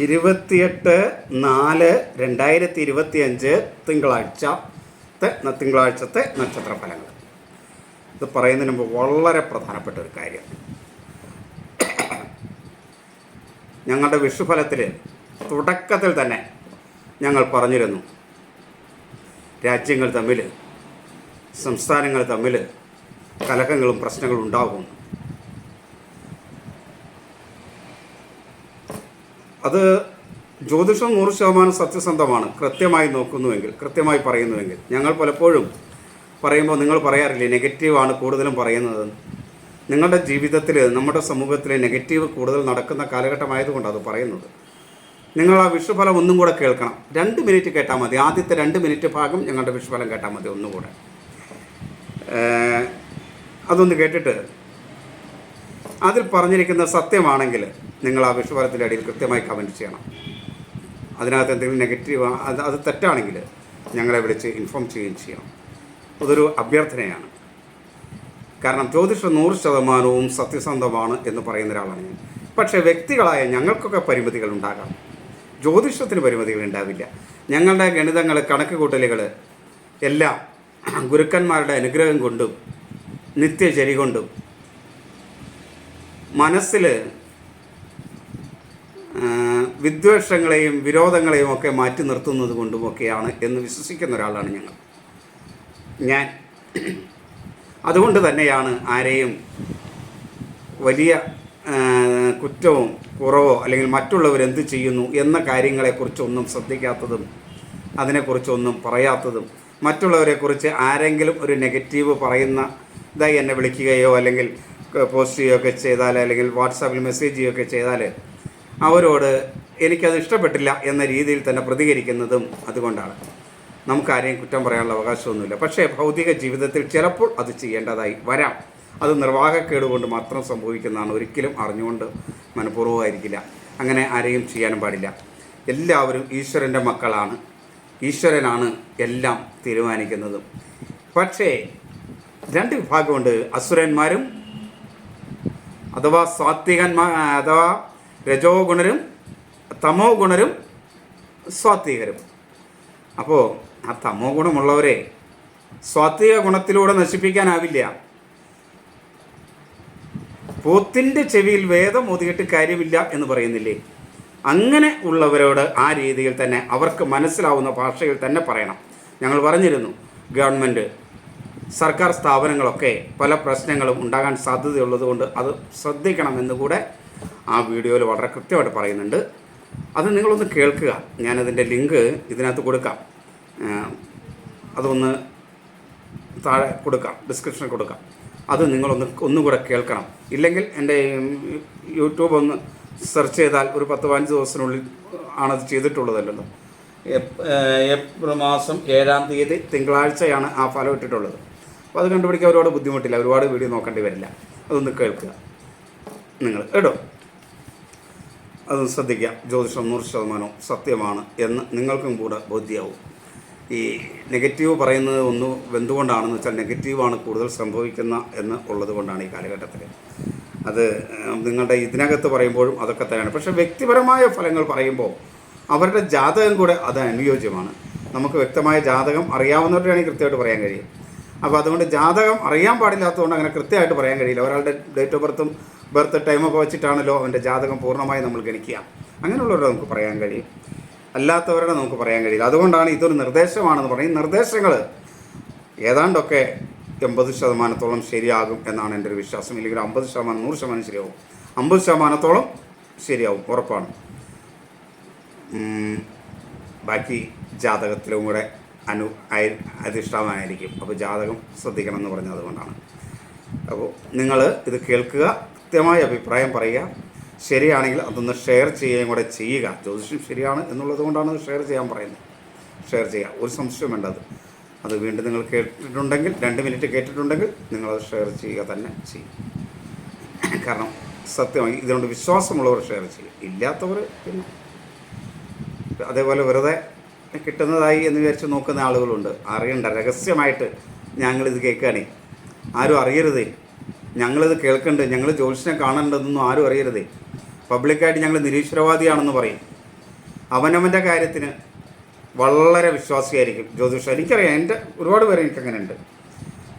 ഇരുപത്തിയെട്ട് നാല് രണ്ടായിരത്തി ഇരുപത്തി അഞ്ച് തിങ്കളാഴ്ച തിങ്കളാഴ്ചത്തെ നക്ഷത്ര ഫലങ്ങൾ ഇത് പറയുന്നതിന് മുമ്പ് വളരെ പ്രധാനപ്പെട്ട ഒരു കാര്യം. ഞങ്ങളുടെ വിഷുഫലത്തിൽ തുടക്കത്തിൽ തന്നെ ഞങ്ങൾ പറഞ്ഞിരുന്നു രാജ്യങ്ങൾ തമ്മിൽ സംസ്ഥാനങ്ങൾ തമ്മിൽ കലഹങ്ങളും പ്രശ്നങ്ങളും ഉണ്ടാകും. അത് ജ്യോതിഷം നൂറ് ശതമാനം സത്യസന്ധമാണ്. കൃത്യമായി നോക്കുന്നുവെങ്കിൽ കൃത്യമായി പറയുന്നുവെങ്കിൽ. ഞങ്ങൾ പലപ്പോഴും പറയുമ്പോൾ നിങ്ങൾ പറയാറില്ലേ നെഗറ്റീവാണ് കൂടുതലും പറയുന്നത്. നിങ്ങളുടെ ജീവിതത്തിൽ നമ്മുടെ സമൂഹത്തിൽ നെഗറ്റീവ് കൂടുതൽ നടക്കുന്ന കാലഘട്ടമായതുകൊണ്ടാണ് അത് പറയുന്നത്. നിങ്ങൾ ആ വിഷുഫലം ഒന്നും കൂടെ കേൾക്കണം. രണ്ട് മിനിറ്റ് കേട്ടാൽ മതി. ആദ്യത്തെ രണ്ട് മിനിറ്റ് ഭാഗം ഞങ്ങളുടെ വിഷുഫലം കേട്ടാൽ മതി ഒന്നുകൂടെ. അതൊന്ന് കേട്ടിട്ട് അതിൽ പറഞ്ഞിരിക്കുന്ന സത്യമാണെങ്കിൽ നിങ്ങൾ ആ വിഷുവരത്തിന്റെ അടിയിൽ കൃത്യമായി കമന്റ് ചെയ്യണം. അതിനകത്ത് എന്തെങ്കിലും നെഗറ്റീവ് അത് അത് തെറ്റാണെങ്കിൽ ഞങ്ങളെ വിളിച്ച് ഇൻഫോം ചെയ്യുകയും ചെയ്യണം. അതൊരു അഭ്യർത്ഥനയാണ്. കാരണം ജ്യോതിഷം നൂറ് ശതമാനവും സത്യസന്ധമാണ് എന്ന് പറയുന്ന ഒരാളാണ് ഞാൻ. പക്ഷേ വ്യക്തികളായ ഞങ്ങൾക്കൊക്കെ പരിമിതികൾ ഉണ്ടാകാം. ജ്യോതിഷത്തിന് പരിമിതികൾ ഉണ്ടാവില്ല. ഞങ്ങളുടെ ഗണിതങ്ങൾ കണക്ക് കൂട്ടലുകൾ എല്ലാം ഗുരുക്കന്മാരുടെ അനുഗ്രഹം കൊണ്ടും നിത്യചരി കൊണ്ടും മനസ്സിൽ വിദ്വേഷങ്ങളെയും വിരോധങ്ങളെയും ഒക്കെ മാറ്റി നിർത്തുന്നത് കൊണ്ടുമൊക്കെയാണ് എന്ന് വിശ്വസിക്കുന്ന ഒരാളാണ് ഞങ്ങൾ. ഞാൻ. അതുകൊണ്ട് തന്നെയാണ് ആരെയും വലിയ കുറ്റവും കുറവോ അല്ലെങ്കിൽ മറ്റുള്ളവർ എന്ത് ചെയ്യുന്നു എന്ന കാര്യങ്ങളെക്കുറിച്ചൊന്നും ശ്രദ്ധിക്കാത്തതും അതിനെക്കുറിച്ചൊന്നും പറയാത്തതും മറ്റുള്ളവരെക്കുറിച്ച് ആരെങ്കിലും ഒരു നെഗറ്റീവ് പറയുന്ന ഇതായി എന്നെ വിളിക്കുകയോ അല്ലെങ്കിൽ പോസ്റ്റ് ചെയ്യുകയൊക്കെ ചെയ്താൽ അല്ലെങ്കിൽ വാട്സാപ്പിൽ മെസ്സേജ് ചെയ്യുകയൊക്കെ ചെയ്താൽ അവരോട് എനിക്കത് ഇഷ്ടപ്പെട്ടില്ല എന്ന രീതിയിൽ തന്നെ പ്രതികരിക്കുന്നതും അതുകൊണ്ടാണ്. നമുക്കാരെയും കുറ്റം പറയാനുള്ള അവകാശമൊന്നുമില്ല. പക്ഷേ ഭൗതിക ജീവിതത്തിൽ ചിലപ്പോൾ അത് ചെയ്യേണ്ടതായി വരാം. അത് നിർവാഹക്കേട് കൊണ്ട് മാത്രം സംഭവിക്കുന്നതാണ് ഒരിക്കലും അറിഞ്ഞുകൊണ്ട് മനഃപൂർവമായിരിക്കില്ല. അങ്ങനെ ആരെയും ചെയ്യാനും പാടില്ല. എല്ലാവരും ഈശ്വരന്റെ മക്കളാണ്. ഈശ്വരനാണ് എല്ലാം തീരുമാനിക്കുന്നതും. പക്ഷേ രണ്ട് വിഭാഗമുണ്ട്. അസുരന്മാരും അഥവാ സാത്വികന്മാർ അഥവാ രജോ ഗുണരും തമോ ഗുണരും സ്വാത്വികരും. അപ്പോൾ ആ തമോ ഗുണമുള്ളവരെ സ്വാത്വിക ഗുണത്തിലൂടെ നശിപ്പിക്കാനാവില്ല. പോത്തിന്റെ ചെവിയിൽ വേദം മോതിയിട്ട് കാര്യമില്ല എന്ന് പറയുന്നില്ലേ? അങ്ങനെ ഉള്ളവരോട് ആ രീതിയിൽ തന്നെ അവർക്ക് മനസ്സിലാവുന്ന ഭാഷയിൽ തന്നെ പറയണം. ഞങ്ങൾ പറഞ്ഞിരുന്നു ഗവൺമെന്റ് സർക്കാർ സ്ഥാപനങ്ങളൊക്കെ പല പ്രശ്നങ്ങളും ഉണ്ടാകാൻ സാധ്യതയുള്ളതുകൊണ്ട് അത് ശ്രദ്ധിക്കണമെന്ന് കൂടെ ആ വീഡിയോയിൽ വളരെ കൃത്യമായിട്ട് പറയുന്നുണ്ട്. അത് നിങ്ങളൊന്ന് കേൾക്കുക. ഞാനതിന്റെ ലിങ്ക് ഇതിനകത്ത് കൊടുക്കാം. അതൊന്ന് താഴെ കൊടുക്കാം. ഡിസ്ക്രിപ്ഷനിൽ കൊടുക്കാം. അത് നിങ്ങളൊന്ന് ഒന്നുകൂടെ കേൾക്കണം. ഇല്ലെങ്കിൽ എന്റെ യൂട്യൂബ് ഒന്ന് സെർച്ച് ചെയ്താൽ ഒരു പത്ത് പതിനഞ്ച് ദിവസത്തിനുള്ളിൽ ആണത് ചെയ്തിട്ടുള്ളതല്ലോ ഏപ്രിൽ മാസം ഏഴാം തീയതി തിങ്കളാഴ്ചയാണ് ആ ഫലം ഇട്ടിട്ടുള്ളത്. അപ്പോൾ അത് കണ്ടുപിടിക്കാൻ ഒരുപാട് ബുദ്ധിമുട്ടില്ല. ഒരുപാട് വീഡിയോ നോക്കേണ്ടി വരില്ല. അതൊന്ന് കേൾക്കുക. നിങ്ങൾ കേട്ടോ അതൊന്ന് ശ്രദ്ധിക്കുക ജ്യോതിഷം നൂറ് ശതമാനവും സത്യമാണ് എന്ന് നിങ്ങൾക്കും കൂടെ ബോധ്യമാവും ഈ നെഗറ്റീവ് പറയുന്നത് ഒന്ന് എന്തുകൊണ്ടാണെന്ന് വെച്ചാൽ നെഗറ്റീവാണ് കൂടുതൽ സംഭവിക്കുന്ന എന്ന് ഉള്ളത് കൊണ്ടാണ് ഈ കാലഘട്ടത്തിൽ അത് നിങ്ങളുടെ ഇതിനകത്ത് പറയുമ്പോഴും അതൊക്കെ തന്നെയാണ്. പക്ഷേ വ്യക്തിപരമായ ഫലങ്ങൾ പറയുമ്പോൾ അവരുടെ ജാതകം കൂടെ അത് അനുയോജ്യമാണ്. നമുക്ക് വ്യക്തമായ ജാതകം അറിയാവുന്നവരുടെയാണെങ്കിൽ കൃത്യമായിട്ട് പറയാൻ കഴിയും. അപ്പോൾ അതുകൊണ്ട് ജാതകം അറിയാൻ പാടില്ലാത്തതുകൊണ്ട് അങ്ങനെ കൃത്യമായിട്ട് പറയാൻ കഴിയില്ല. ഒരാളുടെ ഡേറ്റ് ഓഫ് ബർത്തും ബർത്ത് ടൈമൊക്കെ വെച്ചിട്ടാണല്ലോ അവന്റെ ജാതകം പൂർണമായി നമ്മൾ ഗണിക്കുക. അങ്ങനെയുള്ളവരുടെ നമുക്ക് പറയാൻ കഴിയും. അല്ലാത്തവരുടെ നമുക്ക് പറയാൻ കഴിയില്ല. അതുകൊണ്ടാണ് ഇതൊരു നിർദ്ദേശമാണെന്ന് പറയും നിർദ്ദേശങ്ങൾ ഏതാണ്ടൊക്കെ എൺപത് ശതമാനത്തോളം ശരിയാകും എന്നാണ് എന്റെ ഒരു വിശ്വാസം. ഇല്ലെങ്കിൽ അമ്പത് ശതമാനം നൂറ് ശതമാനം ശരിയാവും. അമ്പത് ശതമാനത്തോളം ശരിയാവും. ഉറപ്പാണ്. ബാക്കി ജാതകത്തിലും കൂടെ അനു അധിഷ്ഠാനമായിരിക്കും അപ്പോൾ ജാതകം ശ്രദ്ധിക്കണം എന്ന് പറഞ്ഞത് അതുകൊണ്ടാണ് അപ്പോൾ നിങ്ങൾ ഇത് കേൾക്കുക കൃത്യമായ അഭിപ്രായം പറയുക. ശരിയാണെങ്കിൽ അതൊന്ന് ഷെയർ ചെയ്യുകയും കൂടെ ചെയ്യുക. ജ്യോതിഷം ശരിയാണ് എന്നുള്ളത് കൊണ്ടാണ് ഷെയർ ചെയ്യാൻ പറയുന്നത്. ഷെയർ ചെയ്യുക. ഒരു സംശയം വേണ്ടത് അത്. വീണ്ടും നിങ്ങൾ കേട്ടിട്ടുണ്ടെങ്കിൽ രണ്ട് മിനിറ്റ് കേട്ടിട്ടുണ്ടെങ്കിൽ നിങ്ങളത് ഷെയർ ചെയ്യുക തന്നെ ചെയ്യും. കാരണം സത്യമായി ഇതുകൊണ്ട് വിശ്വാസമുള്ളവർ ഷെയർ ചെയ്യും. ഇല്ലാത്തവർ പിന്നെ അതേപോലെ വെറുതെ കിട്ടുന്നതായി എന്ന് വിചാരിച്ച് നോക്കുന്ന ആളുകളുണ്ട്. അറിയണ്ട രഹസ്യമായിട്ട് ഞങ്ങളിത് കേൾക്കുകയാണേ. ആരും അറിയരുതേ. ഞങ്ങളിത് കേൾക്കണ്ട് ഞങ്ങൾ ജ്യോതിഷനെ കാണേണ്ടതെന്നും ആരും അറിയരുതേ. പബ്ലിക്കായിട്ട് ഞങ്ങൾ നിരീശ്വരവാദിയാണെന്ന് പറയും. അവനവന്റെ കാര്യത്തിന് വളരെ വിശ്വാസിയായിരിക്കും ജ്യോതിഷം എനിക്കറിയാം എന്റെ ഒരുപാട് പേര് എനിക്കങ്ങനെ ഉണ്ട്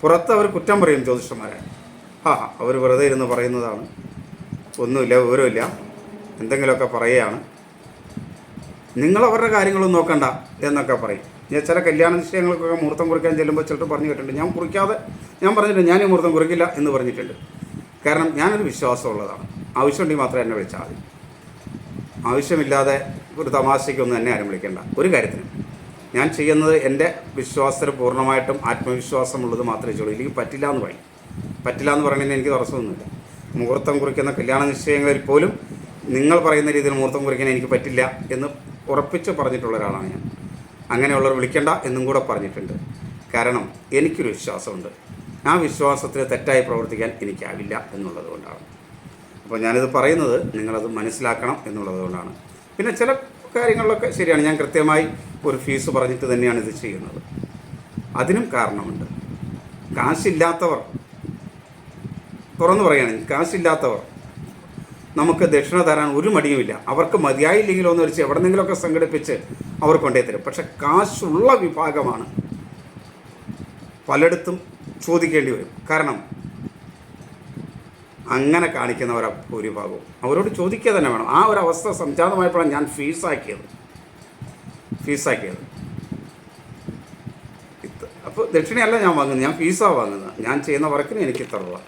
പുറത്ത് അവർ കുറ്റം പറയും ജ്യോതിഷന്മാരെ. ആ അവർ വെറുതെ ഇരുന്ന് പറയുന്നതാണ്. ഒന്നുമില്ല വിവരമില്ല. എന്തെങ്കിലുമൊക്കെ പറയുകയാണ്. നിങ്ങൾ അവരുടെ കാര്യങ്ങളൊന്നും നോക്കണ്ട എന്നൊക്കെ പറയും. ഞാൻ ചില കല്യാണ നിശ്ചയങ്ങൾക്കൊക്കെ മുഹൂർത്തം കുറിക്കാൻ ചെല്ലുമ്പോൾ ചിലപ്പോൾ പറഞ്ഞു കേട്ടിട്ടുണ്ട്. ഞാൻ കുറിക്കാതെ ഞാൻ പറഞ്ഞിട്ടുണ്ട് ഞാൻ ഈ മുഹൂർത്തം കുറിക്കില്ല എന്ന് പറഞ്ഞിട്ടുണ്ട്. കാരണം ഞാനൊരു വിശ്വാസമുള്ളതാണ്. ആവശ്യമുണ്ടെങ്കിൽ മാത്രമേ എന്നെ വിളിച്ചാൽ മതി. ആവശ്യമില്ലാതെ ഒരു തമാശയ്ക്കൊന്നും എന്നെ ആരും വിളിക്കേണ്ട. ഒരു കാര്യത്തിനും. ഞാൻ ചെയ്യുന്നത് എന്റെ വിശ്വാസത്തിൽ പൂർണമായിട്ടും ആത്മവിശ്വാസമുള്ളത് മാത്രമേ ചെയ്യുള്ളൂ. ഇല്ലെങ്കിൽ പറ്റില്ല എന്ന് പറയും. പറ്റില്ല എന്ന് പറയുന്നതിന് എനിക്ക് തടസ്സമൊന്നുമില്ല. മുഹൂർത്തം കുറിക്കുന്ന കല്യാണ നിശ്ചയങ്ങളിൽ പോലും നിങ്ങൾ പറയുന്ന രീതിയിൽ മുഹൂർത്തം കുറിക്കാൻ എനിക്ക് പറ്റില്ല എന്ന് ഉറപ്പിച്ച് പറഞ്ഞിട്ടുള്ള ഒരാളാണ് ഞാൻ. അങ്ങനെയുള്ളവർ വിളിക്കേണ്ട എന്നും കൂടെ പറഞ്ഞിട്ടുണ്ട്. കാരണം എനിക്കൊരു വിശ്വാസമുണ്ട്. ആ വിശ്വാസത്തിൽ തെറ്റായി പ്രവർത്തിക്കാൻ എനിക്കാവില്ല എന്നുള്ളത് കൊണ്ടാണ്. അപ്പോൾ ഞാനിത് പറയുന്നത് നിങ്ങളത് മനസ്സിലാക്കണം എന്നുള്ളത് കൊണ്ടാണ്. പിന്നെ ചില കാര്യങ്ങളിലൊക്കെ ശരിയാണ്. ഞാൻ കൃത്യമായി ഒരു ഫീസ് പറഞ്ഞിട്ട് തന്നെയാണ് ഇത് ചെയ്യുന്നത്. അതിനും കാരണമുണ്ട്. കാശില്ലാത്തവർ. തുറന്നു പറയുകയാണെങ്കിൽ കാശില്ലാത്തവർ നമുക്ക് ദക്ഷിണ തരാൻ ഒരു മടിയുമില്ല. അവർക്ക് മതിയായില്ലെങ്കിലോ എന്ന് വെച്ച് എവിടെന്നെങ്കിലുമൊക്കെ സംഘടിപ്പിച്ച് അവർ കൊണ്ടേ തരും. പക്ഷെ കാശുള്ള വിഭാഗമാണ് പലയിടത്തും ചോദിക്കേണ്ടി വരും. കാരണം അങ്ങനെ കാണിക്കുന്നവരാ ഭൂരിഭാഗവും. അവരോട് ചോദിക്കുക തന്നെ വേണം. ആ ഒരു അവസ്ഥ സംജാതമായപ്പോഴാണ് ഞാൻ ഫീസാക്കിയത്. ഫീസാക്കിയത്. അപ്പോൾ ദക്ഷിണയല്ല ഞാൻ വാങ്ങുന്നത്. ഞാൻ ഫീസാണ് വാങ്ങുന്നത്. ഞാൻ ചെയ്യുന്ന വർക്കിന് എനിക്ക് രൂപ.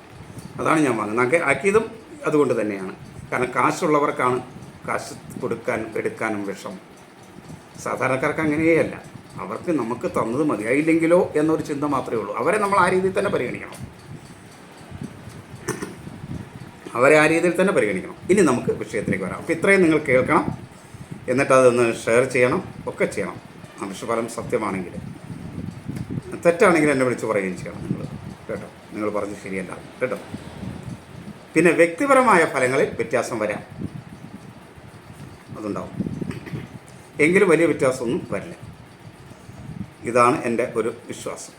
അതാണ് ഞാൻ വാങ്ങുന്നത്. ആക്കി- ആക്കിയതും അതുകൊണ്ട് തന്നെയാണ്. കാരണം കാശുള്ളവർക്കാണ് കാശ് കൊടുക്കാനും എടുക്കാനും വിഷം. സാധാരണക്കാർക്ക് അങ്ങനെയല്ല. അവർക്ക് നമുക്ക് തന്നത് മതിയായില്ലെങ്കിലോ എന്നൊരു ചിന്ത മാത്രമേ ഉള്ളൂ. അവരെ നമ്മൾ ആ രീതിയിൽ തന്നെ പരിഗണിക്കണം. അവരെ ആ രീതിയിൽ തന്നെ പരിഗണിക്കണം. ഇനി നമുക്ക് വിഷയത്തിലേക്ക് വരാം. അപ്പോൾ ഇത്രയും നിങ്ങൾ കേൾക്കണം. എന്നിട്ട് അതൊന്ന് ഷെയർ ചെയ്യണം. ഒക്കെ ചെയ്യണം. അംശഫലം സത്യമാണെങ്കിൽ. തെറ്റാണെങ്കിൽ എന്നെ വിളിച്ച് പറയുകയും ചെയ്യണം നിങ്ങൾ. കേട്ടോ? നിങ്ങൾ പറഞ്ഞ് ശരിയല്ല. കേട്ടോ? പിന്നെ വ്യക്തിപരമായ ഫലങ്ങളിൽ വ്യത്യാസം വരാം. അതുണ്ടാവും. എങ്കിലും വലിയ വ്യത്യാസമൊന്നും വരില്ല. ഇതാണ് എന്റെ ഒരു വിശ്വാസം.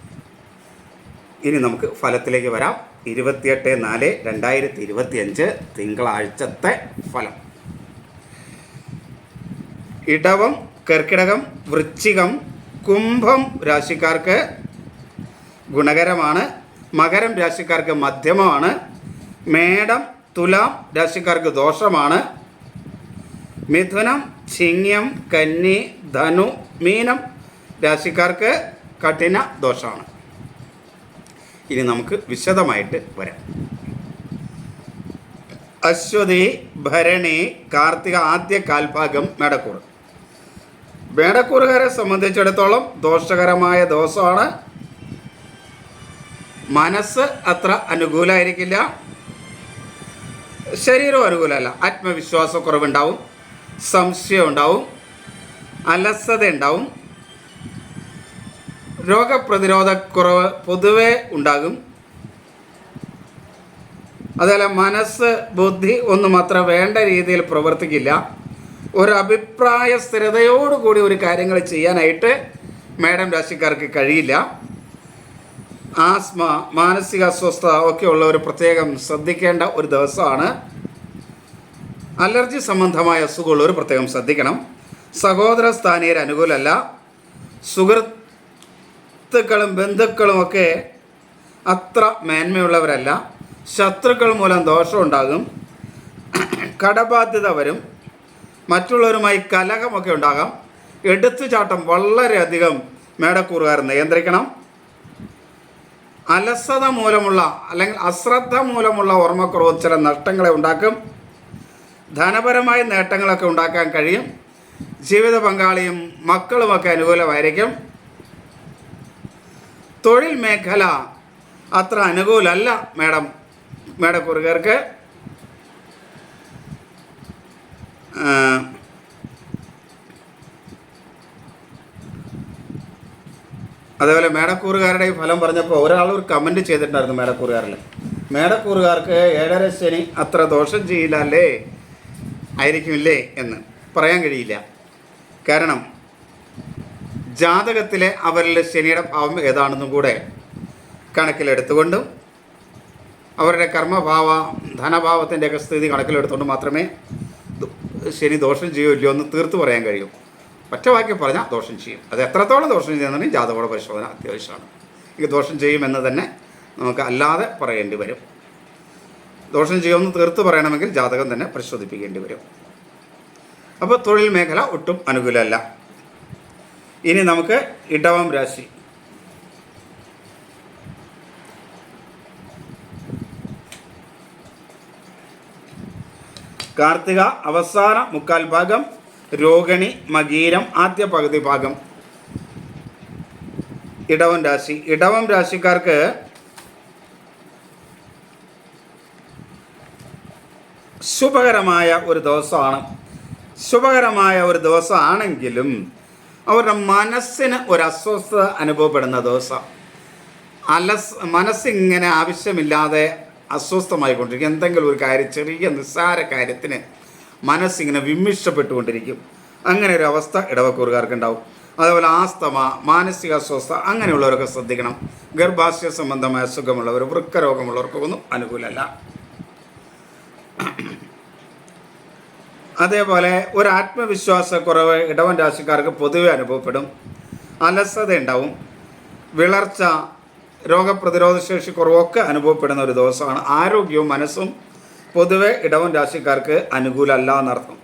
ഇനി നമുക്ക് ഫലത്തിലേക്ക് വരാം. ഇരുപത്തിയെട്ട് നാല് രണ്ടായിരത്തി ഇരുപത്തിയഞ്ച് തിങ്കളാഴ്ചത്തെ ഫലം. ഇടവം കർക്കിടകം വൃശ്ചികം കുംഭം രാശിക്കാർക്ക് ഗുണകരമാണ്. മകരം രാശിക്കാർക്ക് മധ്യമമാണ്. മേടം തുലാം രാശിക്കാർക്ക് ദോഷമാണ്. മിഥുനം ചിങ്ങം കന്നി ധനു മീനം രാശിക്കാർക്ക് കഠിന ദോഷമാണ്. ഇനി നമുക്ക് വിശദമായിട്ട് വരാം. അശ്വതി ഭരണി കാർത്തിക ആദ്യ കാൽഭാഗം മേടക്കൂർ മേടക്കൂറുകാരെ സംബന്ധിച്ചിടത്തോളം ദോഷകരമായ ദോഷമാണ്. മനസ്സ് അത്ര അനുകൂലമായിരിക്കില്ല ശരീരം അനുകൂലമല്ല ആത്മവിശ്വാസക്കുറവുണ്ടാവും സംശയം ഉണ്ടാവും. അലസത ഉണ്ടാവും രോഗപ്രതിരോധക്കുറവ് പൊതുവെ ഉണ്ടാകും. അതുപോലെ മനസ്സ് ബുദ്ധി ഒന്നും അത്ര വേണ്ട രീതിയിൽ പ്രവർത്തിക്കില്ല. ഒരു അഭിപ്രായ സ്ഥിരതയോടുകൂടി ഒരു കാര്യങ്ങൾ ചെയ്യാനായിട്ട് മേഡം രാശിക്കാർക്ക് കഴിയില്ല. ആസ്മ മാനസിക അസ്വസ്ഥത ഒക്കെ ഉള്ളവർ പ്രത്യേകം ശ്രദ്ധിക്കേണ്ട ഒരു ദിവസമാണ്. അലർജി സംബന്ധമായ അസുഖമുള്ളവർ പ്രത്യേകം ശ്രദ്ധിക്കണം. സഹോദര സ്ഥാനീയർ അനുകൂലമല്ല. സുഹൃത്തുക്കളും ബന്ധുക്കളും ഒക്കെ അത്ര മേന്മയുള്ളവരല്ല. ശത്രുക്കൾ മൂലം ദോഷമുണ്ടാകും കടബാധ്യത വരും. മറ്റുള്ളവരുമായി കലഹമൊക്കെ ഉണ്ടാകാം. എടുത്തുചാട്ടം വളരെയധികം മേടക്കൂറുകാർ നിയന്ത്രിക്കണം. അലസത മൂലമുള്ള അല്ലെങ്കിൽ അശ്രദ്ധ മൂലമുള്ള ഓർമ്മക്കുറവ് ചില നഷ്ടങ്ങളെ ഉണ്ടാക്കും. ധനപരമായ നേട്ടങ്ങളൊക്കെ ഉണ്ടാക്കാൻ കഴിയും. ജീവിത പങ്കാളിയും മക്കളുമൊക്കെ അനുകൂലമായിരിക്കും. തൊഴിൽ മേഖല അത്ര അനുകൂലമല്ല മേഡം മേടക്കുറുകാർക്ക് അതേപോലെ മേടക്കൂറുകാരുടെ ഫലം പറഞ്ഞപ്പോൾ ഒരാൾ ഒരു കമന്റ് ചെയ്തിട്ടുണ്ടായിരുന്നു മേടക്കൂറുകാരിൽ. മേടക്കൂറുകാർക്ക് ഏഴര ശനി അത്ര ദോഷം ചെയ്യില്ല അല്ലേ ആയിരിക്കുമില്ലേ എന്ന് പറയാൻ കഴിയില്ല. കാരണം ജാതകത്തിലെ അവരിലെ ശനിയുടെ ഭാവം ഏതാണെന്നും കൂടെ കണക്കിലെടുത്തുകൊണ്ടും അവരുടെ കർമ്മഭാവ ധനഭാവത്തിന്റെയൊക്കെ സ്ഥിതി കണക്കിലെടുത്തുകൊണ്ട് മാത്രമേ ശനി ദോഷം ചെയ്യുമല്ലോ എന്ന് തീർത്തു പറയാൻ കഴിയും. ഒറ്റവാക്കി പറഞ്ഞാൽ ദോഷം ചെയ്യും. അത് എത്രത്തോളം ദോഷം ചെയ്യുന്നുണ്ടെങ്കിൽ ജാതകോട പരിശോധന അത്യാവശ്യമാണ്. ഈ ദോഷം ചെയ്യുമെന്ന് തന്നെ നമുക്ക് അല്ലാതെ പറയേണ്ടി വരും. ദോഷം ചെയ്യുമെന്ന് തീർത്ത് പറയണമെങ്കിൽ ജാതകം തന്നെ പരിശോധിപ്പിക്കേണ്ടി വരും. അപ്പോൾ തൊഴിൽ മേഖല ഒട്ടും അനുകൂലമല്ല. ഇനി നമുക്ക് ഇടവം രാശി. കാർത്തിക അവസാന മുക്കാൽ ഭാഗം രോഹിണി മകീരം ആദ്യ പകുതി ഭാഗം. ഇടവം രാശി. ഇടവം രാശിക്കാർക്ക് ശുഭകരമായ ഒരു ദിവസമാണ്. ശുഭകരമായ ഒരു ദിവസമാണെങ്കിലും അവരുടെ മനസ്സിന് ഒരു അസ്വസ്ഥത അനുഭവപ്പെടുന്ന ദിവസം. അലസ് മനസ്സിങ്ങനെ ആവശ്യമില്ലാതെ അസ്വസ്ഥമായിക്കൊണ്ടിരിക്കും. എന്തെങ്കിലും ഒരു കാര്യം ചെറിയ നിസ്സാര കാര്യത്തിന് മനസ്സിങ്ങനെ വിമ്മിഷ്ടപ്പെട്ടുകൊണ്ടിരിക്കും. അങ്ങനെ ഒരു അവസ്ഥ ഇടവക്കൂറുകാർക്ക് ഉണ്ടാവും അതേപോലെ ആസ്തമ മാനസിക അസ്വസ്ഥ അങ്ങനെയുള്ളവരൊക്കെ ശ്രദ്ധിക്കണം. ഗർഭാശയ സംബന്ധമായ അസുഖമുള്ളവർ വൃക്കരോഗമുള്ളവർക്കൊന്നും അനുകൂലമല്ല. അതേപോലെ ഒരു ആത്മവിശ്വാസക്കുറവ് ഇടവൻ രാശിക്കാർക്ക് പൊതുവെ അനുഭവപ്പെടും. അലസത ഉണ്ടാവും വിളർച്ച രോഗപ്രതിരോധ ശേഷി കുറവൊക്കെ അനുഭവപ്പെടുന്ന ഒരു ദിവസമാണ്. ആരോഗ്യവും മനസ്സും പൊതുവെ ഇടവൻ രാശിക്കാർക്ക് അനുകൂലമല്ല എന്നർത്ഥം.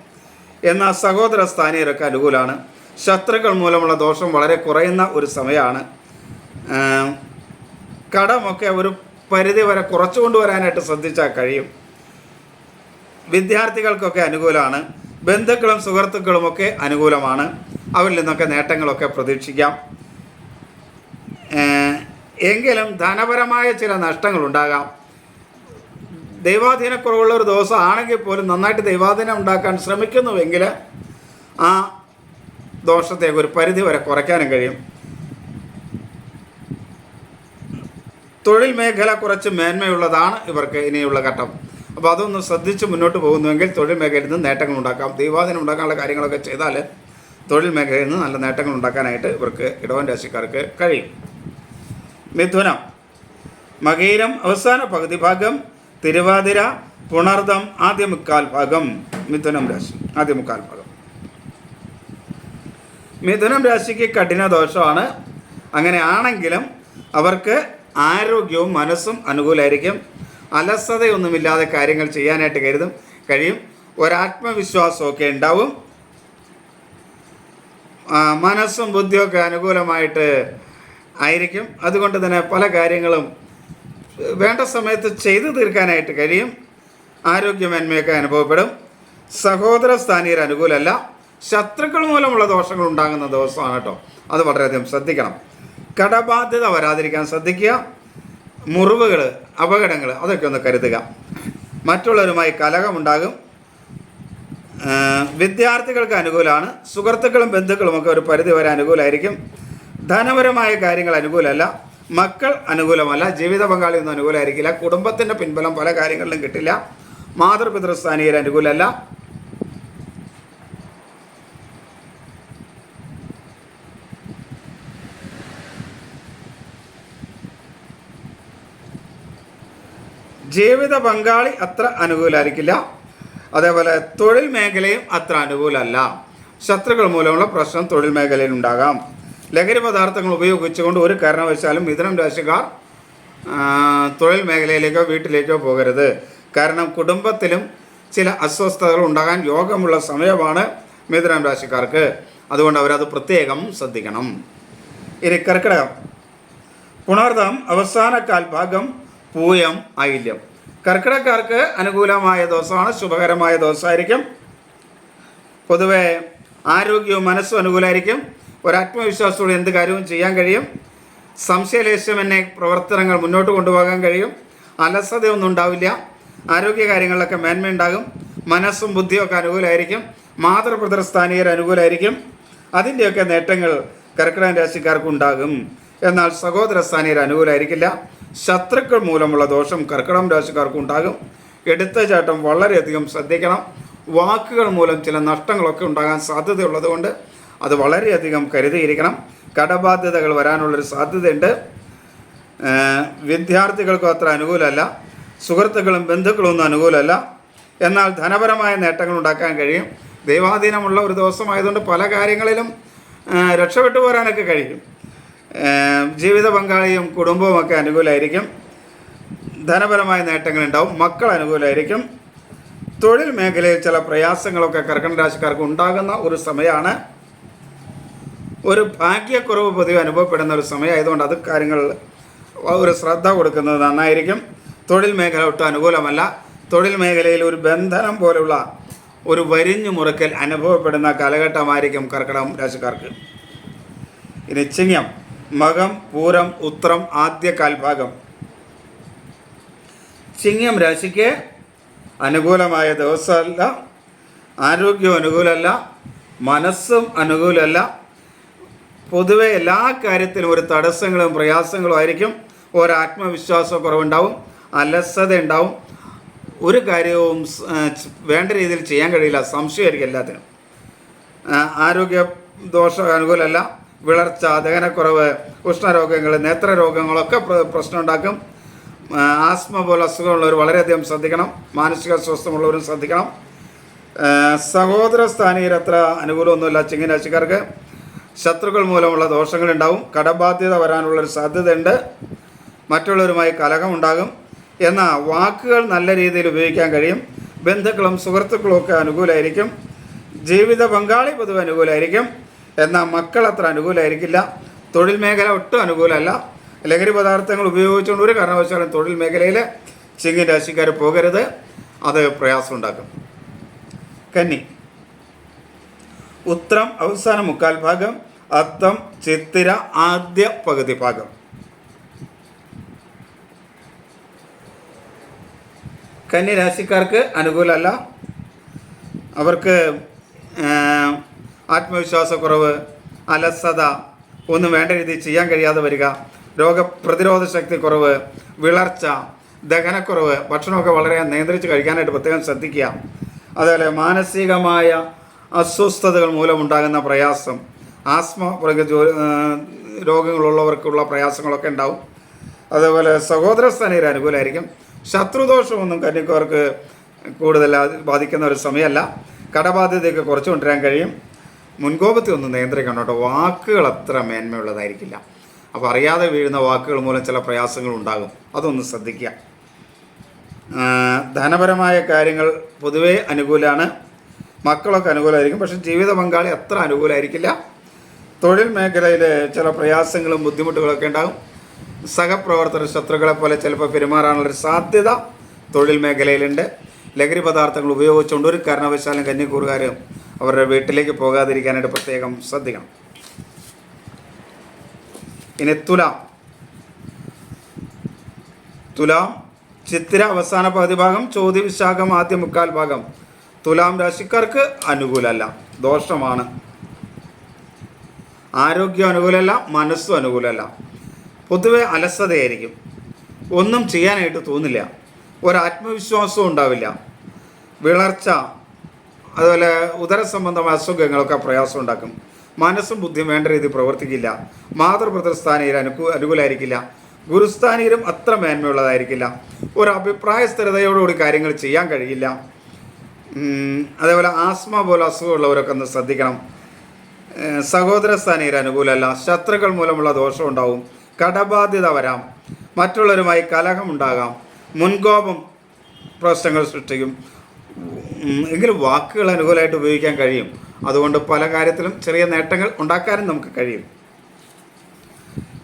എന്നാൽ സഹോദര സ്ഥാനീയരൊക്കെ അനുകൂലമാണ് ശത്രുക്കൾ മൂലമുള്ള ദോഷം വളരെ കുറയുന്ന ഒരു സമയമാണ് കടമൊക്കെ ഒരു പരിധി വരെ കുറച്ചു കൊണ്ടുവരാനായിട്ട് ശ്രദ്ധിച്ചാൽ കഴിയും. വിദ്യാർത്ഥികൾക്കൊക്കെ അനുകൂലമാണ്. ബന്ധുക്കളും സുഹൃത്തുക്കളും ഒക്കെ അനുകൂലമാണ്. അവരിൽ നിന്നൊക്കെ നേട്ടങ്ങളൊക്കെ പ്രതീക്ഷിക്കാം. എങ്കിലും ധനപരമായ ചില നഷ്ടങ്ങളുണ്ടാകാം. ദൈവാധീനക്കുറവുള്ള ഒരു ദിവസം ആണെങ്കിൽ പോലും നന്നായിട്ട് ദൈവാധീനം ഉണ്ടാക്കാൻ ശ്രമിക്കുന്നുവെങ്കിൽ ആ ദോഷത്തെ ഒരു പരിധി വരെ കുറയ്ക്കാനും കഴിയും. തൊഴിൽ മേഖല കുറച്ച് മേന്മയുള്ളതാണ് ഇവർക്ക് ഇനിയുള്ള ഘട്ടം. അപ്പോൾ അതൊന്ന് ശ്രദ്ധിച്ച് മുന്നോട്ട് പോകുന്നുവെങ്കിൽ തൊഴിൽ മേഖലയിൽ നിന്ന് നേട്ടങ്ങൾ ഉണ്ടാക്കാം. ദൈവാധീനം ഉണ്ടാക്കാനുള്ള കാര്യങ്ങളൊക്കെ ചെയ്താൽ തൊഴിൽ മേഖലയിൽ നിന്ന് നല്ല നേട്ടങ്ങൾ ഉണ്ടാക്കാനായിട്ട് ഇവർക്ക് ഇടവൻ രാശിക്കാർക്ക് കഴിയും. മിഥുനം മകീരം അവസാന പകുതി ഭാഗം തിരുവാതിര പുണർദം ആദ്യ മുക്കാൽ ഭാഗം മിഥുനം രാശി ആദ്യ മുക്കാൽ ഭാഗം. മിഥുനം രാശിക്ക് കഠിന ദോഷമാണ്. അങ്ങനെ ആണെങ്കിലും അവർക്ക് ആരോഗ്യവും മനസ്സും അനുകൂലമായിരിക്കും അലസതയൊന്നുമില്ലാതെ കാര്യങ്ങൾ ചെയ്യാനായിട്ട് കരുതും. കഴിയും. ഒരാത്മവിശ്വാസമൊക്കെ ഉണ്ടാവും. മനസ്സും ബുദ്ധിയൊക്കെ അനുകൂലമായിട്ട് ആയിരിക്കും. അതുകൊണ്ട് തന്നെ പല കാര്യങ്ങളും വേണ്ട സമയത്ത് ചെയ്തു തീർക്കാനായിട്ട് കഴിയും. ആരോഗ്യമേന്മയൊക്കെ അനുഭവപ്പെടും. സഹോദര സ്ഥാനീയർ അനുകൂലമല്ല. ശത്രുക്കൾ മൂലമുള്ള ദോഷങ്ങൾ ഉണ്ടാകുന്ന ദിവസമാണ് കേട്ടോ. അത് വളരെയധികം ശ്രദ്ധിക്കണം. കടബാധ്യത വരാതിരിക്കാൻ ശ്രദ്ധിക്കുക. മുറിവുകൾ അപകടങ്ങൾ അതൊക്കെ ഒന്ന് കരുതുക. മറ്റുള്ളവരുമായി കലഹമുണ്ടാകും. വിദ്യാർത്ഥികൾക്ക് അനുകൂലമാണ്. സുഹൃത്തുക്കളും ബന്ധുക്കളും ഒക്കെ ഒരു പരിധി വരെ അനുകൂലമായിരിക്കും. ധനപരമായ കാര്യങ്ങൾ അനുകൂലമല്ല. മക്കൾ അനുകൂലമല്ല ജീവിത പങ്കാളിയൊന്നും അനുകൂലമായിരിക്കില്ല കുടുംബത്തിന്റെ പിൻബലം പല കാര്യങ്ങളിലും കിട്ടില്ല മാതൃപിതൃസ്ഥാനീയർ അനുകൂലമല്ല. ജീവിത പങ്കാളി അത്ര അനുകൂലമായിരിക്കില്ല. അതേപോലെ തൊഴിൽ മേഖലയും അത്ര അനുകൂലമല്ല. ശത്രുക്കൾ മൂലമുള്ള പ്രശ്നം തൊഴിൽ മേഖലയിൽ ഉണ്ടാകാം. ലഹരി പദാർത്ഥങ്ങൾ ഉപയോഗിച്ചുകൊണ്ട് ഒരു കാരണവശാലും മിഥുനം രാശിക്കാർ തൊഴിൽ മേഖലയിലേക്കോ വീട്ടിലേക്കോ പോകരുത്. കാരണം കുടുംബത്തിലും ചില അസ്വസ്ഥതകൾ ഉണ്ടാകാൻ യോഗമുള്ള സമയമാണ് മിഥുനം രാശിക്കാർക്ക്. അതുകൊണ്ട് അവരത് പ്രത്യേകം ശ്രദ്ധിക്കണം. ഇനി കർക്കിടകം. പുണർദം അവസാന കാൽഭാഗം പൂയം ഐല്യം കർക്കിടക്കാർക്ക് അനുകൂലമായ ദിവസമാണ് ശുഭകരമായ ദിവസമായിരിക്കും. പൊതുവെ ആരോഗ്യവും മനസ്സും അനുകൂലമായിരിക്കും. ഒരാത്മവിശ്വാസത്തോടെ എന്ത് കാര്യവും ചെയ്യാൻ കഴിയും. സംശയലേശം എന്നെ പ്രവർത്തനങ്ങൾ മുന്നോട്ട് കൊണ്ടുപോകാൻ കഴിയും. അലസതയൊന്നും ഉണ്ടാവില്ല. ആരോഗ്യ കാര്യങ്ങളിലൊക്കെ മേന്മയുണ്ടാകും മനസ്സും ബുദ്ധിയും ഒക്കെ അനുകൂലമായിരിക്കും മാതൃപ്രദർസ്ഥാനീയർ അനുകൂലമായിരിക്കും അതിന്റെയൊക്കെ നേട്ടങ്ങൾ കർക്കിടക രാശിക്കാർക്ക് ഉണ്ടാകും. എന്നാൽ സഹോദര സ്ഥാനീയർ അനുകൂലമായിരിക്കില്ല ശത്രുക്കൾ മൂലമുള്ള ദോഷം കർക്കിടകം രാശിക്കാർക്ക് ഉണ്ടാകും. എടുത്ത ചാട്ടം വളരെയധികം ശ്രദ്ധിക്കണം. വാക്കുകൾ മൂലം ചില നഷ്ടങ്ങളൊക്കെ ഉണ്ടാകാൻ സാധ്യതയുള്ളതുകൊണ്ട് അത് വളരെയധികം കരുതിയിരിക്കണം. കടബാധ്യതകൾ വരാനുള്ളൊരു സാധ്യതയുണ്ട്. വിദ്യാർത്ഥികൾക്കും അത്ര അനുകൂലമല്ല. സുഹൃത്തുക്കളും ബന്ധുക്കളും ഒന്നും അനുകൂലമല്ല. എന്നാൽ ധനപരമായ നേട്ടങ്ങൾ ഉണ്ടാക്കാൻ കഴിയും. ദൈവാധീനമുള്ള ഒരു ദിവസമായതുകൊണ്ട് പല കാര്യങ്ങളിലും രക്ഷപ്പെട്ടു പോരാനൊക്കെ കഴിയും. ജീവിത പങ്കാളിയും കുടുംബവും ഒക്കെ അനുകൂലമായിരിക്കും. ധനപരമായ നേട്ടങ്ങളുണ്ടാവും മക്കൾ അനുകൂലമായിരിക്കും. തൊഴിൽ മേഖലയിൽ ചില പ്രയാസങ്ങളൊക്കെ കർക്കട രാശിക്കാർക്ക് ഉണ്ടാകുന്ന ഒരു സമയമാണ്. ഒരു ഭാഗ്യക്കുറവ് പൊതുവെ അനുഭവപ്പെടുന്ന ഒരു സമയമായതുകൊണ്ട് അത് കാര്യങ്ങൾ ഒരു ശ്രദ്ധ കൊടുക്കുന്നത് നന്നായിരിക്കും. തൊഴിൽ മേഖല ഒട്ടും അനുകൂലമല്ല. തൊഴിൽ മേഖലയിൽ ഒരു ബന്ധനം പോലുള്ള ഒരു വരിഞ്ഞു മുറുക്കൽ അനുഭവപ്പെടുന്ന കാലഘട്ടമായിരിക്കും കർക്കിടകം രാശിക്കാർക്ക്. ഇനി ചിങ്ങം മകം പൂരം ഉത്രം ആദ്യ കാൽഭാഗം. ചിങ്ങം രാശിക്ക് അനുകൂലമായ ദിവസമല്ല. ആരോഗ്യം അനുകൂലമല്ല. മനസ്സും അനുകൂലമല്ല. പൊതുവെ എല്ലാ കാര്യത്തിലും ഒരു തടസ്സങ്ങളും പ്രയാസങ്ങളും ആയിരിക്കും. ഒരു ആത്മവിശ്വാസം കുറവുണ്ടാവും. അലസത ഉണ്ടാവും ഒരു കാര്യവും വേണ്ട രീതിയിൽ ചെയ്യാൻ കഴിയില്ല. സംശയമായിരിക്കും എല്ലാത്തിനും. ആരോഗ്യ ദോഷം അനുകൂലമല്ല. വിളർച്ച ദഹനക്കുറവ് ഉഷ്ണരോഗങ്ങൾ നേത്രരോഗങ്ങളൊക്കെ പ്രശ്നം ഉണ്ടാക്കും ആസ്മ പോലെ അസുഖമുള്ളവർ വളരെയധികം ശ്രദ്ധിക്കണം. മാനസിക അസ്വസ്ഥമുള്ളവരും ശ്രദ്ധിക്കണം. സഹോദര സ്ഥാനീയർ അത്ര അനുകൂലമൊന്നുമില്ല ചിങ്ങരാശിക്കാർക്ക് ശത്രുക്കൾ മൂലമുള്ള ദോഷങ്ങളുണ്ടാവും. കടബാധ്യത വരാനുള്ള സാധ്യത സാധ്യതയുണ്ട്. മറ്റുള്ളവരുമായി കലഹമുണ്ടാകും. എന്നാൽ വാക്കുകൾ നല്ല രീതിയിൽ ഉപയോഗിക്കാൻ കഴിയും. ബന്ധുക്കളും സുഹൃത്തുക്കളും ഒക്കെ അനുകൂലമായിരിക്കും ജീവിത പങ്കാളി പൊതുവെ അനുകൂലമായിരിക്കും എന്നാൽ മക്കൾ അത്ര അനുകൂലമായിരിക്കില്ല തൊഴിൽ മേഖല ഒട്ടും അനുകൂലമല്ല. ലഹരി പദാർത്ഥങ്ങൾ ഉപയോഗിച്ചുകൊണ്ട് ഒരു കാരണവശാലും തൊഴിൽ മേഖലയിൽ ചിങ്ങി രാശിക്കാർ പോകരുത്. അത് പ്രയാസമുണ്ടാക്കും. കന്നി ഉത്രം അവസാന മുക്കാൽ ഭാഗം അത്തം ചിത്തിര ആദ്യ പകുതി ഭാഗം. കന്നി രാശിക്കാർക്ക് അനുകൂലമല്ല. അവർക്ക് ആത്മവിശ്വാസക്കുറവ് അലസത ഒന്നും വേണ്ട രീതിയിൽ ചെയ്യാൻ കഴിയാതെ വരിക രോഗപ്രതിരോധ ശക്തി കുറവ് വിളർച്ച ദഹനക്കുറവ് ഭക്ഷണമൊക്കെ വളരെ നിയന്ത്രിച്ച് കഴിക്കാനായിട്ട് പ്രത്യേകം ശ്രദ്ധിക്കുക. അതുപോലെ മാനസികമായ അസ്വസ്ഥതകൾ മൂലമുണ്ടാകുന്ന പ്രയാസം ആസ്മ ജോ രോഗങ്ങളുള്ളവർക്കുള്ള പ്രയാസങ്ങളൊക്കെ ഉണ്ടാവും. അതേപോലെ സഹോദര സ്ഥാനീയർ അനുകൂലമായിരിക്കും. ശത്രുദോഷമൊന്നും കന്യക്കവർക്ക് കൂടുതൽ ബാധിക്കുന്ന ഒരു സമയമല്ല. കടബാധ്യതയൊക്കെ കുറച്ച് കൊണ്ടുവരാൻ കഴിയും. മുൻകോപത്തെ ഒന്ന് നിയന്ത്രിക്കണം കേട്ടോ. വാക്കുകൾ അത്ര മേന്മയുള്ളതായിരിക്കില്ല. അപ്പോൾ അറിയാതെ വീഴുന്ന വാക്കുകൾ മൂലം ചില പ്രയാസങ്ങൾ ഉണ്ടാകും. അതൊന്ന് ശ്രദ്ധിക്കുക. ധനപരമായ കാര്യങ്ങൾ പൊതുവേ അനുകൂലമാണ്. മക്കളൊക്കെ അനുകൂലമായിരിക്കും. പക്ഷേ ജീവിത പങ്കാളി അത്ര അനുകൂലമായിരിക്കില്ല. തൊഴിൽ മേഖലയിൽ ചില പ്രയാസങ്ങളും ബുദ്ധിമുട്ടുകളൊക്കെ ഉണ്ടാകും. സഹപ്രവർത്തന ശത്രുക്കളെ പോലെ ചിലപ്പോൾ പെരുമാറാനുള്ളൊരു സാധ്യത തൊഴിൽ മേഖലയിലുണ്ട്. ലഹരി പദാർത്ഥങ്ങൾ ഉപയോഗിച്ചുകൊണ്ട് ഒരു കാരണവശാലും കന്നിക്കൂറുകാരും അവരുടെ വീട്ടിലേക്ക് പോകാതിരിക്കാനായിട്ട് പ്രത്യേകം ശ്രദ്ധിക്കണം. ഇനി തുലാം. തുലാം ചിത്തിര അവസാന പകുതി ഭാഗം ചോദ്യവിശാഖം ആദ്യ മുക്കാൽ ഭാഗം. തുലാം രാശിക്കാർക്ക് അനുകൂലമല്ല. ദോഷമാണ്. ആരോഗ്യം അനുകൂലമല്ല മനസ്സും അനുകൂലമല്ല. പൊതുവെ അലസതയായിരിക്കും. ഒന്നും ചെയ്യാനായിട്ട് തോന്നില്ല. ഒരാത്മവിശ്വാസവും ഉണ്ടാവില്ല. വിളർച്ച അതുപോലെ ഉദര സംബന്ധമായ അസുഖങ്ങളൊക്കെ പ്രയാസം ഉണ്ടാക്കും. മനസ്സും ബുദ്ധിയും വേണ്ട രീതിയിൽ പ്രവർത്തിക്കില്ല. മാതൃപിതൃസ്ഥാനീയർ അനുകൂ അനുകൂലമായിരിക്കില്ല. ഗുരുസ്ഥാനീയരും അത്ര മേന്മയുള്ളതായിരിക്കില്ല. ഒരു അഭിപ്രായ സ്ഥിരതയോടുകൂടി കാര്യങ്ങൾ ചെയ്യാൻ കഴിയില്ല. അതേപോലെ ആസ്മ പോലെ അസുഖമുള്ളവരൊക്കെ ഒന്ന് ശ്രദ്ധിക്കണം. സഹോദര സ്ഥാനീയർ അനുകൂലമല്ല. ശത്രുക്കൾ മൂലമുള്ള ദോഷം ഉണ്ടാവും. കടബാധ്യത വരാം. മറ്റുള്ളവരുമായി കലഹമുണ്ടാകാം മുൻകോപം പ്രശ്നങ്ങൾ സൃഷ്ടിക്കും. എങ്കിലും വാക്കുകൾ അനുകൂലമായിട്ട് ഉപയോഗിക്കാൻ കഴിയും. അതുകൊണ്ട് പല കാര്യത്തിലും ചെറിയ നേട്ടങ്ങൾ ഉണ്ടാക്കാനും നമുക്ക് കഴിയും.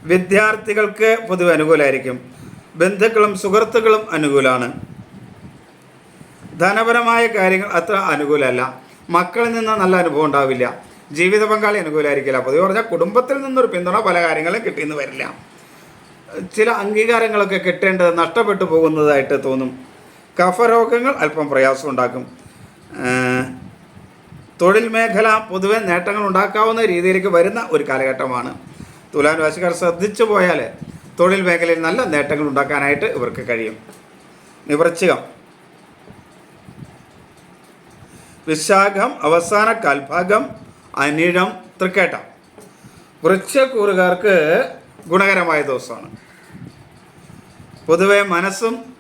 വിദ്യാർത്ഥികൾക്ക് പൊതുവെ അനുകൂലമായിരിക്കും. ബന്ധുക്കളും സുഹൃത്തുക്കളും അനുകൂലമാണ്. ധനപരമായ കാര്യങ്ങൾ അത്ര അനുകൂലമല്ല. മക്കളിൽ നിന്ന് നല്ല അനുഭവം ഉണ്ടാവില്ല. ജീവിത പങ്കാളി അനുകൂലമായിരിക്കില്ല പൊതുവെ പറഞ്ഞാൽ കുടുംബത്തിൽ നിന്നൊരു പിന്തുണ പല കാര്യങ്ങളും കിട്ടിയെന്ന് വരില്ല. ചില അംഗീകാരങ്ങളൊക്കെ കിട്ടേണ്ടത് നഷ്ടപ്പെട്ടു പോകുന്നതായിട്ട് തോന്നും. കഫരോഗങ്ങൾ അല്പം പ്രയാസം ഉണ്ടാക്കും. തൊഴിൽ മേഖല പൊതുവെ നേട്ടങ്ങൾ ഉണ്ടാക്കാവുന്ന രീതിയിലേക്ക് വരുന്ന ഒരു കാലഘട്ടമാണ്. തുലാൻ രാശിക്കാർ ശ്രദ്ധിച്ചു പോയാൽ തൊഴിൽ മേഖലയിൽ നല്ല നേട്ടങ്ങൾ ഉണ്ടാക്കാനായിട്ട് ഇവർക്ക് കഴിയും. നിവൃശ്ചികം. വിശാഖം അവസാന കാൽഭാഗം അനിഴം തൃക്കേട്ടം. വൃക്ഷക്കൂറുകാർക്ക് ഗുണകരമായ ദിവസമാണ്. പൊതുവെ മനസ്സും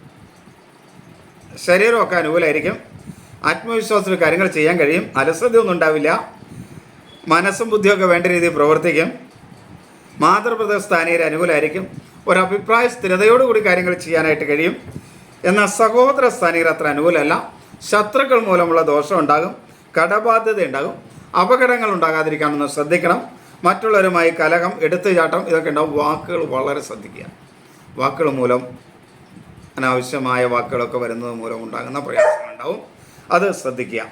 ശരീരമൊക്കെ അനുകൂലമായിരിക്കും ആത്മവിശ്വാസത്തിൽ കാര്യങ്ങൾ ചെയ്യാൻ കഴിയും. അലസതയൊന്നും ഉണ്ടാവില്ല. മനസ്സും ബുദ്ധിയൊക്കെ വേണ്ട രീതിയിൽ പ്രവർത്തിക്കും. മാതൃപ്രദ സ്ഥാനീയർ അനുകൂലമായിരിക്കും ഒരഭിപ്രായ സ്ഥിരതയോടുകൂടി കാര്യങ്ങൾ ചെയ്യാനായിട്ട് കഴിയും. എന്നാൽ സഹോദര സ്ഥാനീയർ അത്ര അനുകൂലമല്ല. ശത്രുക്കൾ മൂലമുള്ള ദോഷം ഉണ്ടാകും കടബാധ്യത ഉണ്ടാകും അപകടങ്ങൾ ഉണ്ടാകാതിരിക്കാമെന്ന് ശ്രദ്ധിക്കണം. മറ്റുള്ളവരുമായി കലഹം എടുത്തുചാട്ടം ഇതൊക്കെ ഉണ്ടാവും. വാക്കുകൾ വളരെ ശ്രദ്ധിക്കുക. വാക്കുകൾ മൂലം അനാവശ്യമായ വാക്കുകളൊക്കെ വരുന്നത് മൂലം ഉണ്ടാകുന്ന പ്രയാസങ്ങളുണ്ടാവും അത് ശ്രദ്ധിക്കുക.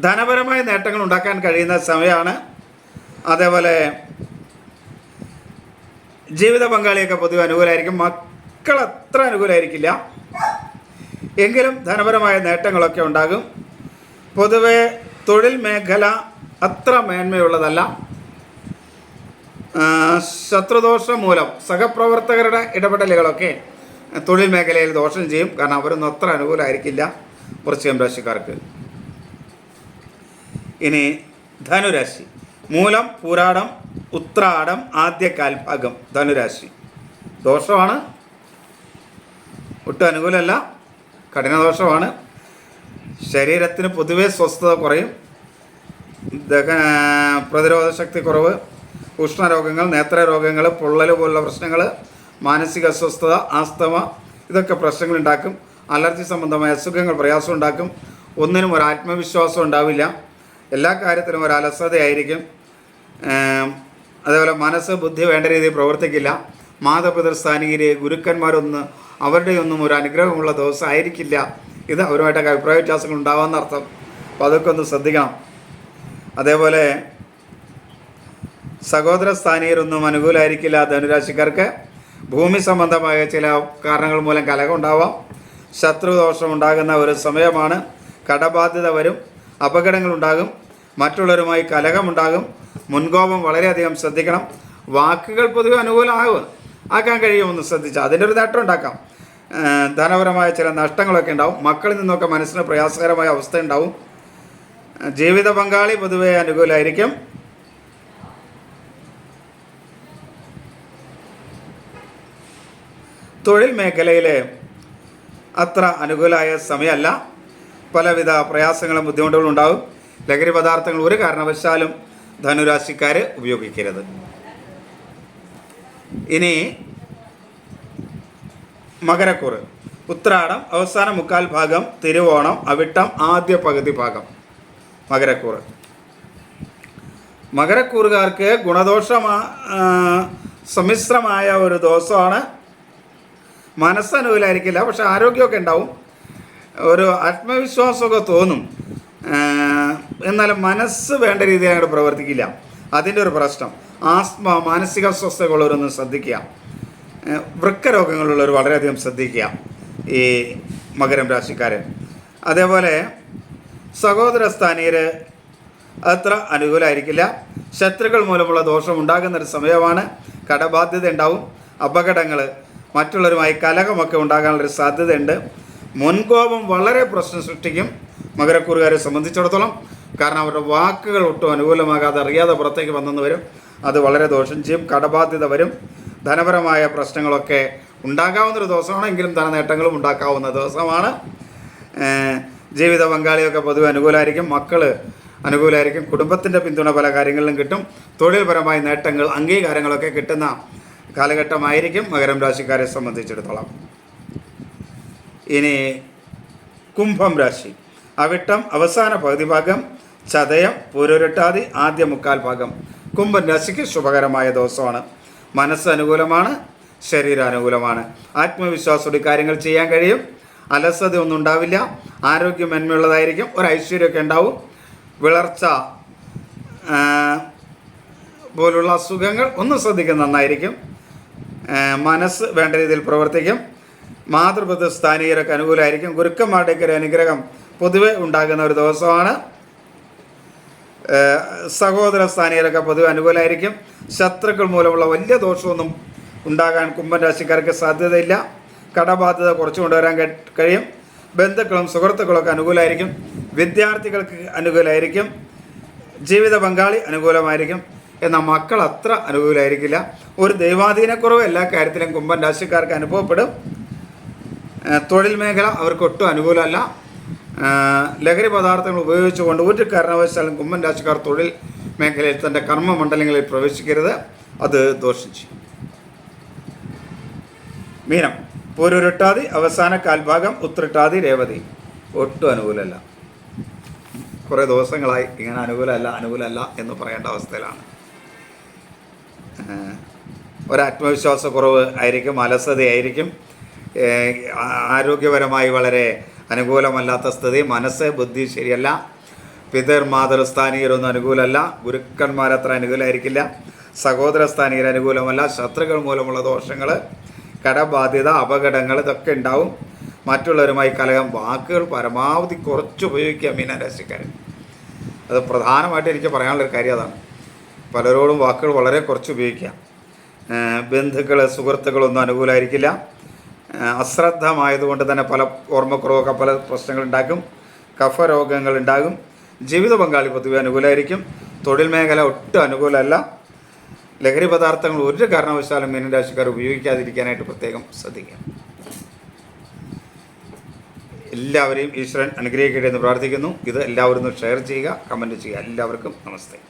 ധനപരമായ നേട്ടങ്ങൾ ഉണ്ടാക്കാൻ കഴിയുന്ന സമയമാണ്. അതേപോലെ ജീവിത പങ്കാളിയൊക്കെ പൊതുവെ അനുകൂലമായിരിക്കും മക്കൾ അത്ര അനുകൂലമായിരിക്കില്ല എങ്കിലും ധനപരമായ നേട്ടങ്ങളൊക്കെ ഉണ്ടാകും. പൊതുവെ തൊഴിൽ മേഖല അത്ര മേന്മയുള്ളതല്ല. ശത്രുദോഷം മൂലം സഹപ്രവർത്തകരുടെ ഇടപെടലുകളൊക്കെ തൊഴിൽ മേഖലയിൽ ദോഷം ചെയ്യും. കാരണം അവരൊന്നും അത്ര അനുകൂലമായിരിക്കില്ല വൃശ്ചികം രാശിക്കാർക്ക് ഇനി ധനുരാശി. മൂലം പൂരാടം ഉത്രാടം ആദ്യ കാൽഭാഗം ധനുരാശി. ദോഷമാണ്. ഒട്ടും അനുകൂലമല്ല. കഠിനദോഷമാണ്. ശരീരത്തിന് പൊതുവെ സ്വസ്ഥത കുറയും. പ്രതിരോധ ശക്തി കുറവ് ഉഷ്ണരോഗങ്ങൾ നേത്രരോഗങ്ങൾ പൊള്ളൽ പോലുള്ള പ്രശ്നങ്ങൾ മാനസിക അസ്വസ്ഥത ആസ്തമ ഇതൊക്കെ പ്രശ്നങ്ങൾ ഉണ്ടാക്കും. അലർജി സംബന്ധമായ അസുഖങ്ങൾ പ്രയാസം ഉണ്ടാക്കും. ഒന്നിനും ഒരു ആത്മവിശ്വാസം ഉണ്ടാവില്ല. എല്ലാ കാര്യത്തിലും ഒരു അലസതയായിരിക്കും. അതേപോലെ മനസ്സ് ബുദ്ധി വേണ്ട രീതിയിൽ പ്രവർത്തിക്കില്ല. മാതാപിതൃസ്ഥാനീയര് ഗുരുക്കന്മാരൊന്ന് അവരുടെ ഒന്നും ഒരു അനുഗ്രഹമുള്ള ദിവസം ആയിരിക്കില്ല ഇത് അവരുമായിട്ടൊക്കെ അഭിപ്രായ വ്യത്യാസങ്ങൾ ഉണ്ടാവാമെന്ന അർത്ഥം. അപ്പോൾ അതൊക്കെ ഒന്ന് ശ്രദ്ധിക്കണം. അതേപോലെ സഹോദര സ്ഥാനീയരൊന്നും അനുകൂലമായിരിക്കില്ല ധനുരാശിക്കാർക്ക്. ഭൂമി സംബന്ധമായ ചില കാരണങ്ങൾ മൂലം കലഹം ഉണ്ടാവാം. ശത്രുദോഷം ഉണ്ടാകുന്ന ഒരു സമയമാണ്. കടബാധ്യത വരും. അപകടങ്ങൾ ഉണ്ടാകും. മറ്റുള്ളവരുമായി കലഹമുണ്ടാകും മുൻകോപം വളരെയധികം ശ്രദ്ധിക്കണം. വാക്കുകൾ പൊതുവെ അനുകൂലമാകും. ആക്കാൻ കഴിയുമെന്ന് ശ്രദ്ധിച്ചാൽ അതിന്റെ ഒരു നേട്ടം ഉണ്ടാക്കാം. ധനപരമായ ചില നഷ്ടങ്ങളൊക്കെ ഉണ്ടാവും. മക്കളിൽ നിന്നൊക്കെ മനസ്സിന് പ്രയാസകരമായ അവസ്ഥ ഉണ്ടാവും. ജീവിത പങ്കാളി പൊതുവെ അനുകൂലമായിരിക്കും തൊഴിൽ മേഖലയിൽ അത്ര അനുകൂലമായ സമയമല്ല. പലവിധ പ്രയാസങ്ങളും ബുദ്ധിമുട്ടുകളും ഉണ്ടാവും. ലഹരി പദാർത്ഥങ്ങൾ ഒരു കാരണവശാലും ധനുരാശിക്കാർ ഉപയോഗിക്കരുത്. ഇനി മകരക്കൂറ്. ഉത്രാടം അവസാന മുക്കാൽ ഭാഗം തിരുവോണം അവിട്ടം ആദ്യ പകുതി ഭാഗം. മകരക്കൂറ്. മകരക്കൂറുകാർക്ക് ഗുണദോഷമാ സമ്മിശ്രമായ ഒരു ദോഷമാണ്. മനസ്സനുകൂലായിരിക്കില്ല പക്ഷെ ആരോഗ്യമൊക്കെ ഉണ്ടാവും. ഒരു ആത്മവിശ്വാസമൊക്കെ തോന്നും. എന്നാൽ മനസ്സ് വേണ്ട രീതിയിൽ അങ്ങോട്ട് പ്രവർത്തിക്കില്ല. അതിന്റെ ഒരു പ്രശ്നം. ആസ്മ മാനസിക അസ്വസ്ഥതകളുള്ളവരൊന്ന് ശ്രദ്ധിക്കുക. വൃക്ക രോഗങ്ങളുള്ളവർ വളരെയധികം ശ്രദ്ധിക്കുക ഈ മകരം രാശിക്കാരൻ അതേപോലെ സഹോദര സ്ഥാനീയർ അത്ര അനുകൂലമായിരിക്കില്ല ശത്രുക്കൾ മൂലമുള്ള ദോഷം ഉണ്ടാകുന്ന ഒരു സമയമാണ്. കടബാധ്യത ഉണ്ടാവും അപകടങ്ങൾ മറ്റുള്ളവരുമായി കലഹമൊക്കെ ഉണ്ടാകാനുള്ളൊരു സാധ്യതയുണ്ട്. മുൻകോപം വളരെ പ്രശ്നം സൃഷ്ടിക്കും. മകരക്കൂറുകാരെ സംബന്ധിച്ചിടത്തോളം. കാരണം അവരുടെ വാക്കുകൾ ഒട്ടും അനുകൂലമാകാതെ അറിയാതെ പുറത്തേക്ക് വന്നെന്ന് വരും. അത് വളരെ ദോഷം ചെയ്യും. കടബാധ്യത വരും. ധനപരമായ പ്രശ്നങ്ങളൊക്കെ ഉണ്ടാകാവുന്നൊരു ദിവസമാണ് എങ്കിലും ധനനേട്ടങ്ങളും ഉണ്ടാക്കാവുന്ന ദിവസമാണ്. ജീവിത പങ്കാളിയൊക്കെ പൊതുവെ അനുകൂലമായിരിക്കും മക്കൾ അനുകൂലമായിരിക്കും കുടുംബത്തിന്റെ പിന്തുണ പല കാര്യങ്ങളിലും കിട്ടും തൊഴിൽപരമായ നേട്ടങ്ങൾ അംഗീകാരങ്ങളൊക്കെ കിട്ടുന്ന കാലഘട്ടമായിരിക്കും മകരം രാശിക്കാരെ സംബന്ധിച്ചിടത്തോളം. ഇനി കുംഭം രാശി. അവിട്ടം അവസാന പകുതി ഭാഗം ചതയം പൂരൊരുട്ടാതി ആദ്യ മുക്കാൽ ഭാഗം. കുംഭം രാശിക്ക് ശുഭകരമായ ദിവസമാണ്. മനസ്സ് അനുകൂലമാണ് ശരീരം അനുകൂലമാണ്. ആത്മവിശ്വാസത്തോടെ കാര്യങ്ങൾ ചെയ്യാൻ കഴിയും. അലസത ഒന്നും ഉണ്ടാവില്ല. ആരോഗ്യം മെന്മയുള്ളതായിരിക്കും. ഒരു ഐശ്വര്യമൊക്കെ ഉണ്ടാവും. വിളർച്ച പോലുള്ള അസുഖങ്ങൾ ഒന്ന് ശ്രദ്ധിക്കുന്നത് നന്നായിരിക്കും. മനസ്സ് വേണ്ട രീതിയിൽ പ്രവർത്തിക്കും. മാതൃപദ സ്ഥാനീയരൊക്കെ അനുകൂലമായിരിക്കും. ഗുരുക്കന്മാരുടെയൊക്കെ ഒരു അനുഗ്രഹം പൊതുവെ ഉണ്ടാകുന്ന ഒരു ദിവസമാണ്. സഹോദര സ്ഥാനീയരൊക്കെ പൊതുവെ അനുകൂലമായിരിക്കും ശത്രുക്കൾ മൂലമുള്ള വലിയ ദോഷമൊന്നും ഉണ്ടാകാൻ കുംഭൻ രാശിക്കാർക്ക് സാധ്യതയില്ല. കടബാധ്യത കുറച്ചു കൊണ്ടുവരാൻ കഴി- കഴിയും. ബന്ധുക്കളും സുഹൃത്തുക്കളൊക്കെ അനുകൂലമായിരിക്കും വിദ്യാർത്ഥികൾക്ക് അനുകൂലമായിരിക്കും ജീവിത പങ്കാളി അനുകൂലമായിരിക്കും. എന്നാൽ മക്കൾ അത്ര അനുകൂലമായിരിക്കില്ല ഒരു ദൈവാധീനക്കുറവ് എല്ലാ കാര്യത്തിലും കുംഭൻ രാശിക്കാർക്ക് അനുഭവപ്പെടും. തൊഴിൽ മേഖല അവർക്ക് ഒട്ടും അനുകൂലമല്ല. ലഹരി പദാർത്ഥങ്ങൾ ഉപയോഗിച്ചുകൊണ്ട് ഒരു കാരണവശാലും കുമ്മൻ രാശിക്കാർ തൊഴിൽ മേഖലയിൽ തന്റെ കർമ്മമണ്ഡലങ്ങളിൽ പ്രവേശിക്കരുത്. അത് ദോഷം ചെയ്യും മീനം. പൂരൊരുട്ടാതി അവസാന കാൽഭാഗം ഉത്രട്ടാതി രേവതി. ഒട്ടും അനുകൂലമല്ല. കുറേ ദിവസങ്ങളായി ഇങ്ങനെ അനുകൂലമല്ല അനുകൂലമല്ല എന്ന് പറയേണ്ട അവസ്ഥയിലാണ്. ഒരാത്മവിശ്വാസക്കുറവ് ആയിരിക്കും അലസതയായിരിക്കും. ആരോഗ്യപരമായി വളരെ അനുകൂലമല്ലാത്ത സ്ഥിതി മനസ്സ് ബുദ്ധി ശരിയല്ല. പിതർ മാതൃസ്ഥാനീയരൊന്നും അനുകൂലമല്ല. ഗുരുക്കന്മാരത്ര അനുകൂലമായിരിക്കില്ല. സഹോദര സ്ഥാനീയർ അനുകൂലമല്ല. ശത്രുക്കൾ മൂലമുള്ള ദോഷങ്ങൾ കടബാധ്യത അപകടങ്ങൾ ഇതൊക്കെ ഉണ്ടാവും. മറ്റുള്ളവരുമായി കലകം വാക്കുകൾ പരമാവധി കുറച്ച് ഉപയോഗിക്കുക മീനരാശിക്കാരൻ അത് പ്രധാനമായിട്ട് എനിക്ക് പറയാനുള്ളൊരു കാര്യം അതാണ്. പലരോടും വാക്കുകൾ വളരെ കുറച്ച് ഉപയോഗിക്കുക. ബന്ധുക്കൾ സുഹൃത്തുക്കളൊന്നും അനുകൂലമായിരിക്കില്ല. അശ്രദ്ധമായതുകൊണ്ട് തന്നെ പല ഓർമ്മക്കുറവൊക്കെ പല പ്രശ്നങ്ങളുണ്ടാക്കും. കഫരോഗങ്ങൾ ഉണ്ടാകും ജീവിത പങ്കാളി പൊതുവെ അനുകൂലമായിരിക്കും തൊഴിൽ മേഖല ഒട്ടും അനുകൂലമല്ല. ലഹരി പദാർത്ഥങ്ങൾ ഒരു കാരണവശാലും മീനരാശിക്കാർ ഉപയോഗിക്കാതിരിക്കാനായിട്ട് പ്രത്യേകം ശ്രദ്ധിക്കാം എല്ലാവരെയും ഈശ്വരൻ അനുഗ്രഹിക്കട്ടെ എന്ന് പ്രാർത്ഥിക്കുന്നു. ഇത് എല്ലാവരും ഷെയർ ചെയ്യുക കമന്റ് ചെയ്യുക. എല്ലാവർക്കും നമസ്തേ.